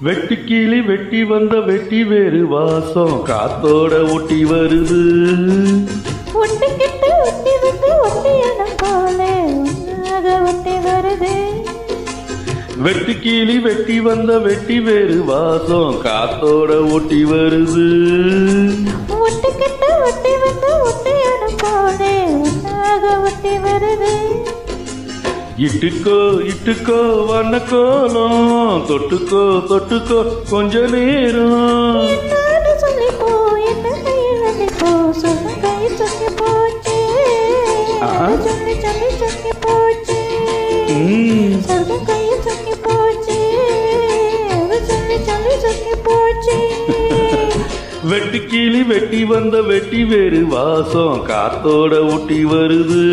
வெட்டி கிளி வெட்டி வந்த வெட்டி வேறு வாசம். காத்தோட ஒட்டி வருது. ஒட்டிக்கிட்டு ஒட்டி வந்து ஒட்டியான போல ஒட்டி வருது. வெட்டி கிளி வெட்டி வந்த வெட்டி வேறு வாசம். காத்தோட ஒட்டி வருது. சொல்லி போச்சு. அது சொல்லி சொல்லி சொல்லி போச்சு. வெட்டி கிளி வெட்டி வந்த வெட்டி வேறு வாசம் காத்தோட ஒட்டி வருது.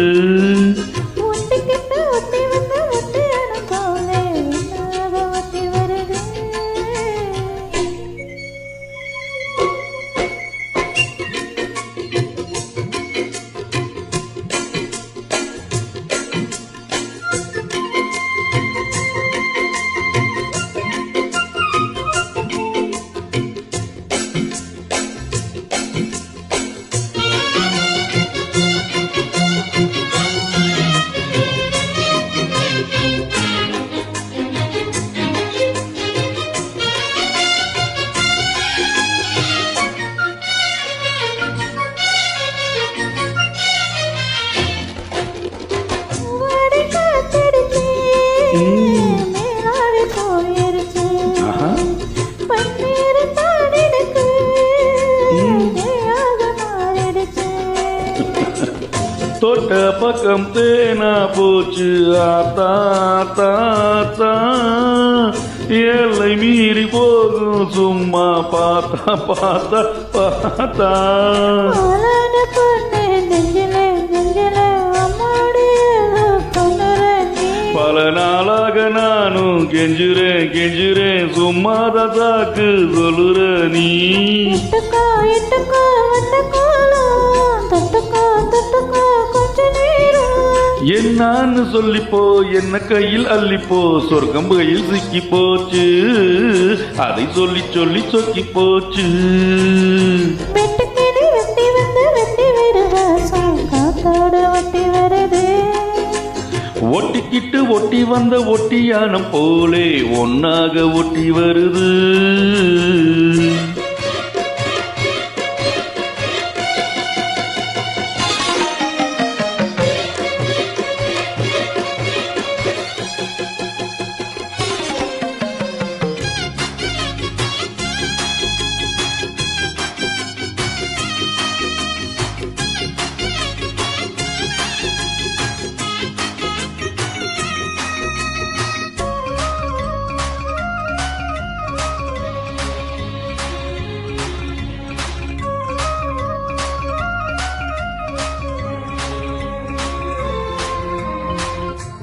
Bye. பக்கம் தேனா போச்சு. ஆத்தா ஆத்தா எல்லை மீறி போகும். சும்மா பார்த்தா பார்த்தா பார்த்தா. பல நாளாக நானும் கெஞ்சுறேன் கெஞ்சுறேன். சும்மாதான் சாக்கு சொல்லுற நீ. தொட்டுக்கோ தொட்டுக்கோ கொஞ்ச நேரம். என்னான்னு சொல்லிப்போ என்ன கையில் அள்ளிப்போ சொர்க்கம் கையில் சிக்கி போச்சு அதை சொல்லி சொல்லி சொக்கி போச்சு வெட்டுக்கிளி வெட்டி வந்து வெட்டி விடுவாசம் காத்தோடு ஒட்டி வருது. ஒட்டிக்கிட்டு ஒட்டி வந்த ஒட்டியானம் போலே ஒன்னாக ஒட்டி வருது.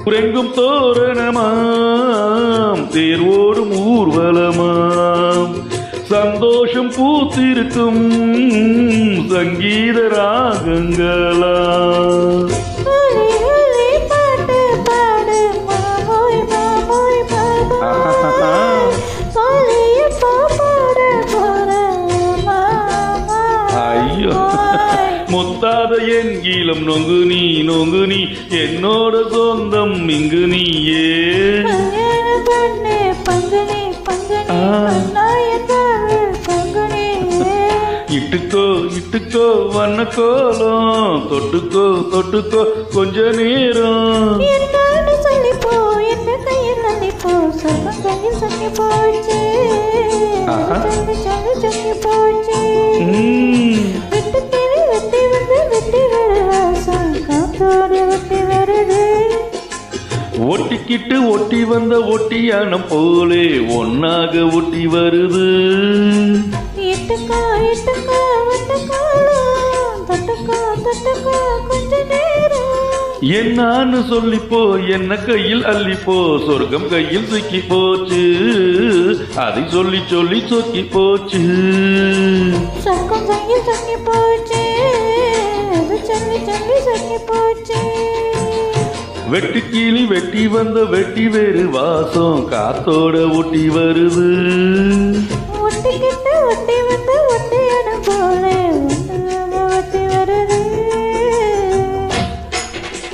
உறங்கும் தோரணமாம். தேர்வோடும் ஊர்வலமாம். சந்தோஷம் பூத்திருக்கும் சங்கீத ராகங்களா என் கீழம் நொங்கு நீ நொங்கு நீ. என்னோட சொந்தம் இங்கு. கண்ணாயத்தாவு பங்குனி இட்டுக்கோ இட்டுக்கோ வண்ண கோலம் தொட்டுக்கோ தொட்டுக்கோ கொஞ்ச நேரம். ஒட்டிக்கிட்டு ஒட்டி வந்த ஒட்டியானம் போலே ஒன்னாக ஒட்டி வருது. என்னான்னு சொல்லிப்போ என்ன கையில் அள்ளிப்போ சொர்க்கம் கையில் சிக்கி போச்சு அதை சொல்லி சொல்லி சொக்கி போச்சு சொர்க்கம் கையில் சொல்லி போச்சு அது சொல்லி சொல்லி சொல்லி போச்சு வெட்டு கிளி வெட்டி வந்த வெட்டி வேறு வாசம். காத்தோட ஒட்டி வருது.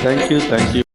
Thank you thank you